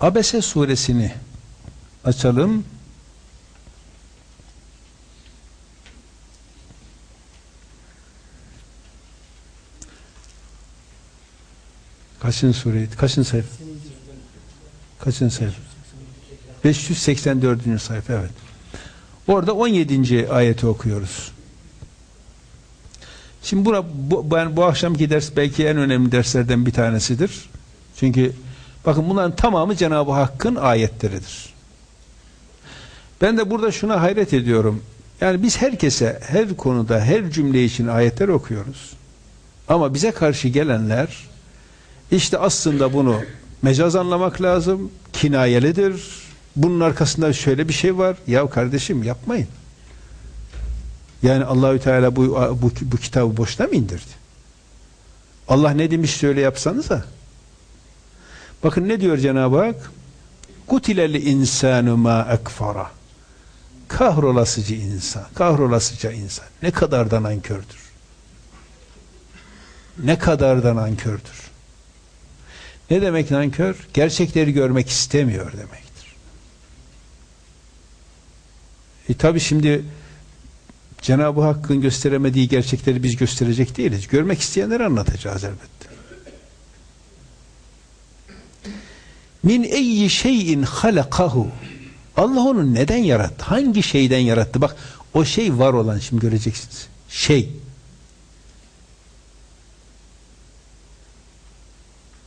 Abese suresini açalım. Kaçıncı sureydi? Kaçıncı sayfa? Kaçıncı sayfa? 584. sayfa evet. Orada 17. ayeti okuyoruz. Şimdi buna, bu, ben bu akşamki ders belki en önemli derslerden bir tanesidir. Çünkü bakın bunların tamamı Cenab-ı Hakk'ın ayetleridir. Ben de burada şuna hayret ediyorum. Yani biz herkese, her konuda, her cümle için ayetler okuyoruz. Ama bize karşı gelenler işte aslında bunu mecaz anlamak lazım, kinayelidir. Bunun arkasında şöyle bir şey var. Ya kardeşim yapmayın. Yani Allahü Teala bu, bu, bu kitabı boşuna mı indirdi? Allah ne demiş söyle yapsanıza. Bakın ne diyor Cenab-ı Hak? Kutilel insanu ma ekfara. Kahrolasıcı insan, kahrolasıca insan. Ne kadar da nankördür. Ne kadar da nankördür. Ne demek nankör? Gerçekleri görmek istemiyor demektir. E tabi şimdi Cenab-ı Hakk'ın gösteremediği gerçekleri biz gösterecek değiliz. Görmek isteyenleri anlatacağız elbette. Min eyyi şeyin halakahu Allah onu neden yarattı? Hangi şeyden yarattı? Bak o şey var olan şimdi göreceksiniz. Şey.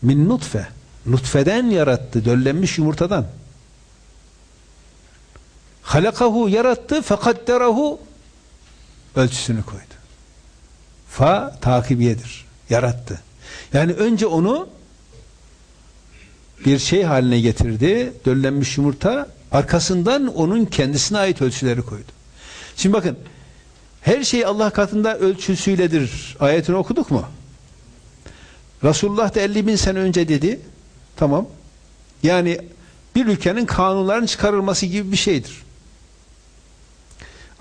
Min nutfe. Nutfeden yarattı. Döllenmiş yumurtadan. Halakahu yarattı fekadderahu ölçüsünü koydu. Fa takibiyedir. Yarattı. Yani önce onu bir şey haline getirdi. Döllenmiş yumurta arkasından onun kendisine ait ölçüleri koydu. Şimdi bakın her şey Allah katında ölçüsüyledir. Ayetini okuduk mu? Resulullah da 50 bin sene önce dedi. Tamam. Yani bir ülkenin kanunların çıkarılması gibi bir şeydir.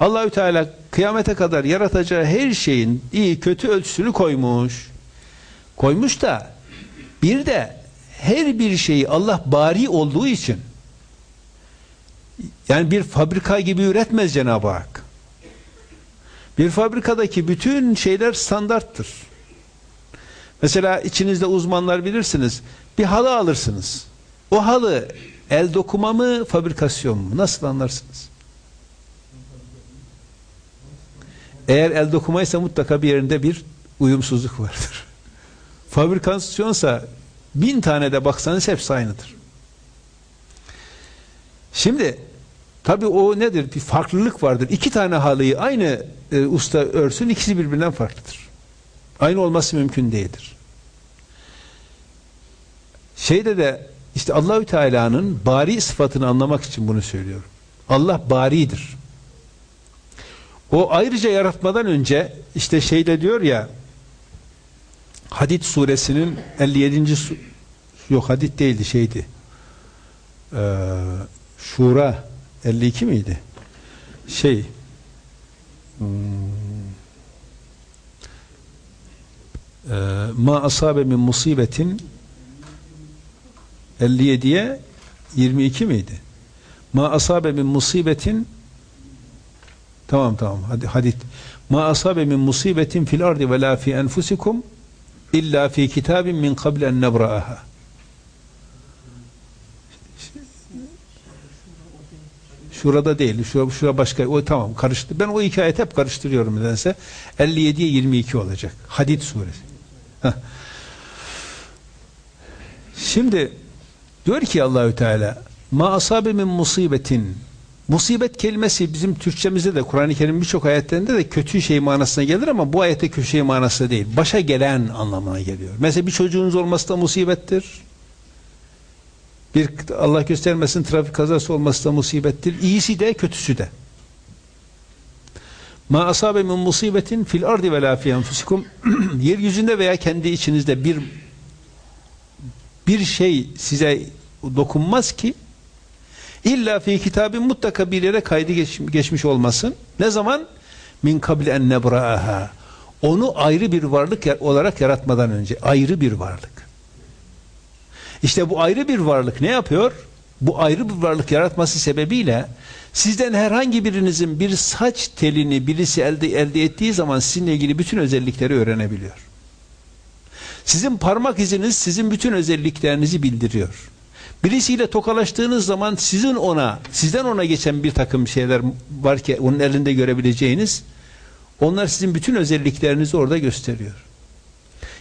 Allahü Teala kıyamete kadar yaratacağı her şeyin iyi kötü ölçüsünü koymuş. Koymuş da bir de her bir şeyi Allah bari olduğu için yani bir fabrika gibi üretmez Cenab-ı Hak. Bir fabrikadaki bütün şeyler standarttır. Mesela içinizde uzmanlar bilirsiniz. Bir halı alırsınız. O halı el dokuma mı, fabrikasyon mu? Nasıl anlarsınız? Eğer el dokumaysa mutlaka bir yerinde bir uyumsuzluk vardır. Fabrikasyonsa bin tane de baksanız hepsi aynıdır. Şimdi tabi o nedir? Bir farklılık vardır. İki tane halıyı aynı e, usta örsün ikisi birbirinden farklıdır. Aynı olması mümkün değildir. Şeyde de işte Allahü Teala'nın bari sıfatını anlamak için bunu söylüyorum. Allah baridir. O ayrıca yaratmadan önce işte şeyde diyor ya Hadid suresinin 57. Su yok Hadid değildi şeydi. Ee, Şura 52 miydi? Şey hmm, e, ma asabe min musibetin 57'ye 22 miydi? Ma asabe min musibetin Tamam tamam. Hadi hadit. Ma asabe min musibetin fil ardi ve la fi enfusikum illa fi kitabin min qabl en nebra'aha. Şurada değil. Şura, şura başka. O tamam karıştı. Ben o iki ayet hep karıştırıyorum nedense. 57'ye 22 olacak. Hadid suresi. Şimdi diyor ki Allahü Teala ma asabe min musibetin Musibet kelimesi bizim Türkçemizde de Kur'an-ı Kerim birçok ayetlerinde de kötü şey manasına gelir ama bu ayette kötü şey manası değil. Başa gelen anlamına geliyor. Mesela bir çocuğunuz olması da musibettir. Bir Allah göstermesin trafik kazası olması da musibettir. İyisi de kötüsü de. Ma asabe min musibetin fil ardi ve la fi enfusikum yeryüzünde veya kendi içinizde bir bir şey size dokunmaz ki İlla fi kitabın mutlaka bir yere kaydı geç, geçmiş olmasın. Ne zaman? Min kabli en nebra'aha. Onu ayrı bir varlık olarak yaratmadan önce. Ayrı bir varlık. İşte bu ayrı bir varlık ne yapıyor? Bu ayrı bir varlık yaratması sebebiyle sizden herhangi birinizin bir saç telini birisi elde, elde ettiği zaman sizinle ilgili bütün özellikleri öğrenebiliyor. Sizin parmak iziniz sizin bütün özelliklerinizi bildiriyor. Birisiyle tokalaştığınız zaman sizin ona, sizden ona geçen bir takım şeyler var ki onun elinde görebileceğiniz onlar sizin bütün özelliklerinizi orada gösteriyor.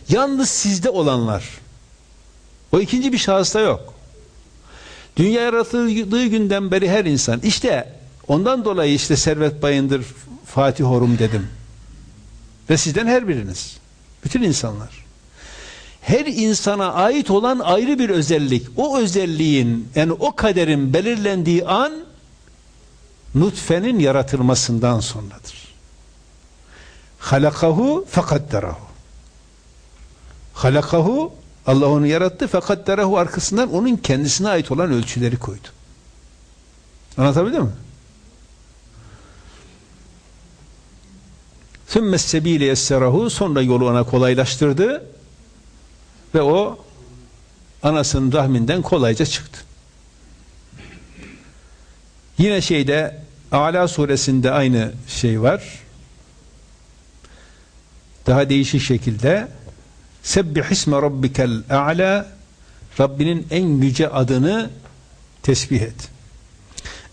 Yalnız sizde olanlar o ikinci bir şahısta yok. Dünya yaratıldığı günden beri her insan işte ondan dolayı işte Servet Bayındır Fatih Horum dedim. Ve sizden her biriniz. Bütün insanlar. Her insana ait olan ayrı bir özellik. O özelliğin yani o kaderin belirlendiği an nutfenin yaratılmasından sonradır. Halakahu fekadderahu. Halakahu Allah onu yarattı fakat derahu arkasından onun kendisine ait olan ölçüleri koydu. Anlatabildim mi? Sümme sebile yesserahu sonra yolu ona kolaylaştırdı ve o anasının rahminden kolayca çıktı. Yine şeyde Ala suresinde aynı şey var. Daha değişik şekilde Sebbih isme rabbikel a'la Rabbinin en yüce adını tesbih et.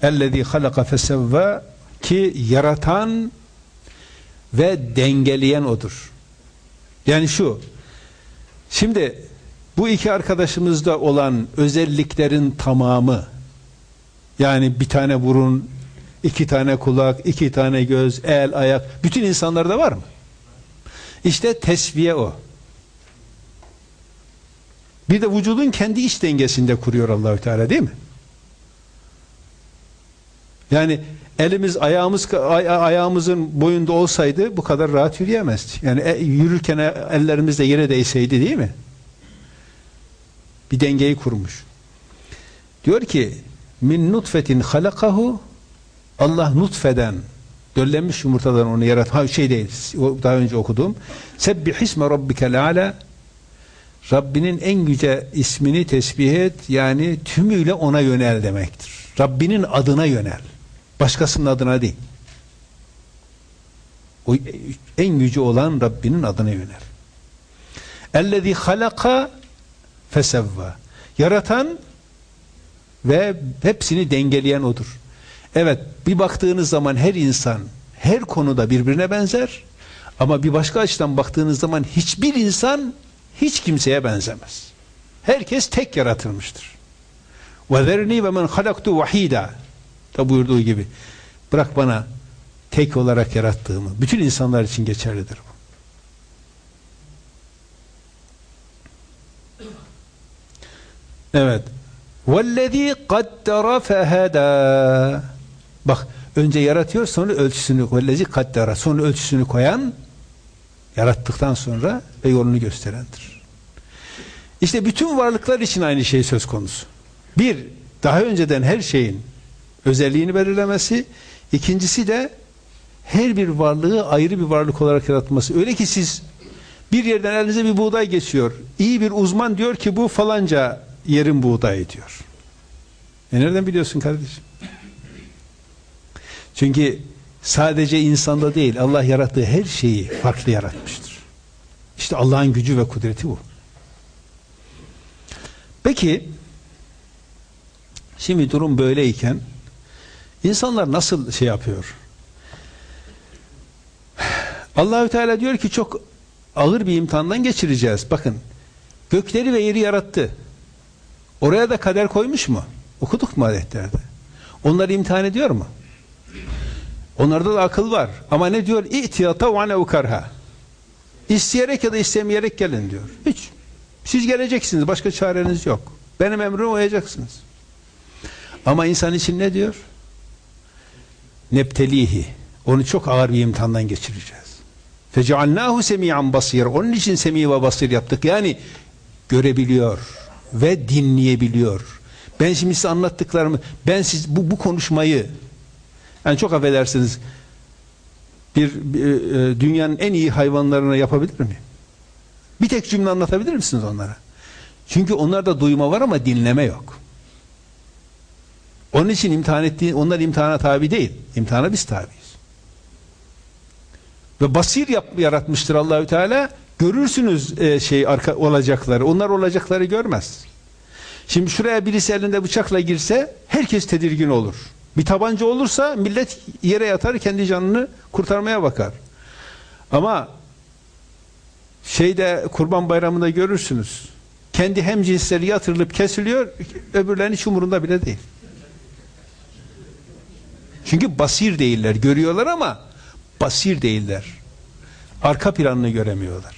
Ellezî halaka fesevva ki yaratan ve dengeleyen odur. Yani şu şimdi bu iki arkadaşımızda olan özelliklerin tamamı yani bir tane burun, iki tane kulak, iki tane göz, el, ayak bütün insanlarda var mı? İşte tesviye o. Bir de vücudun kendi iç dengesinde kuruyor Allahü Teala değil mi? Yani elimiz ayağımız ay, ayağımızın boyunda olsaydı bu kadar rahat yürüyemezdi. Yani e, yürürken ellerimiz de yere değseydi değil mi? Bir dengeyi kurmuş. Diyor ki min nutfetin halakahu Allah nutfeden döllenmiş yumurtadan onu yarat. Ha şey değil. Daha önce okuduğum. Sebbih isme rabbikel ala Rabbinin en yüce ismini tesbih et yani tümüyle ona yönel demektir. Rabbinin adına yönel. Başkasının adına değil. O en yüce olan Rabbinin adına yönel. Ellezî halaka fesevva. Yaratan ve hepsini dengeleyen odur. Evet bir baktığınız zaman her insan her konuda birbirine benzer ama bir başka açıdan baktığınız zaman hiçbir insan hiç kimseye benzemez. Herkes tek yaratılmıştır. وَذَرْنِي وَمَنْ خَلَقْتُ وَح۪يدًا da buyurduğu gibi bırak bana tek olarak yarattığımı bütün insanlar için geçerlidir bu. Evet. Vellezî kaddara fehedâ. Bak, önce yaratıyor, sonra ölçüsünü, vellezî kaddara, sonra ölçüsünü koyan, yarattıktan sonra ve yolunu gösterendir. İşte bütün varlıklar için aynı şey söz konusu. Bir, daha önceden her şeyin özelliğini belirlemesi, ikincisi de her bir varlığı ayrı bir varlık olarak yaratması. Öyle ki siz bir yerden elinize bir buğday geçiyor. İyi bir uzman diyor ki bu falanca yerin buğdayı diyor. E nereden biliyorsun kardeşim? Çünkü sadece insanda değil Allah yarattığı her şeyi farklı yaratmıştır. İşte Allah'ın gücü ve kudreti bu. Peki şimdi durum böyleyken insanlar nasıl şey yapıyor? Allahü Teala diyor ki çok ağır bir imtihandan geçireceğiz. Bakın gökleri ve yeri yarattı. Oraya da kader koymuş mu? Okuduk mu ayetlerde? Onları imtihan ediyor mu? Onlarda da akıl var. Ama ne diyor? İhtiyata ve ukarha. İsteyerek ya da istemeyerek gelin diyor. Hiç. Siz geleceksiniz. Başka çareniz yok. Benim emrime uyacaksınız. Ama insan için ne diyor? Neptelihi. Onu çok ağır bir imtihandan geçireceğiz. Fecealnahu semi'an basir. Onun için semi ve basir yaptık. Yani görebiliyor ve dinleyebiliyor. Ben şimdi size anlattıklarımı, ben siz bu, bu konuşmayı yani çok affedersiniz bir, e, dünyanın en iyi hayvanlarına yapabilir miyim? Bir tek cümle anlatabilir misiniz onlara? Çünkü onlarda duyma var ama dinleme yok. Onun için imtihan ettiği, onlar imtihana tabi değil. İmtihana biz tabiyiz. Ve basir yap, yaratmıştır Allahü Teala. Görürsünüz e, şey arka olacakları. Onlar olacakları görmez. Şimdi şuraya birisi elinde bıçakla girse herkes tedirgin olur. Bir tabanca olursa millet yere yatar kendi canını kurtarmaya bakar. Ama şeyde kurban bayramında görürsünüz. Kendi hemcinsleri yatırılıp kesiliyor, öbürlerinin hiç umurunda bile değil. Çünkü basir değiller. Görüyorlar ama basir değiller. Arka planını göremiyorlar.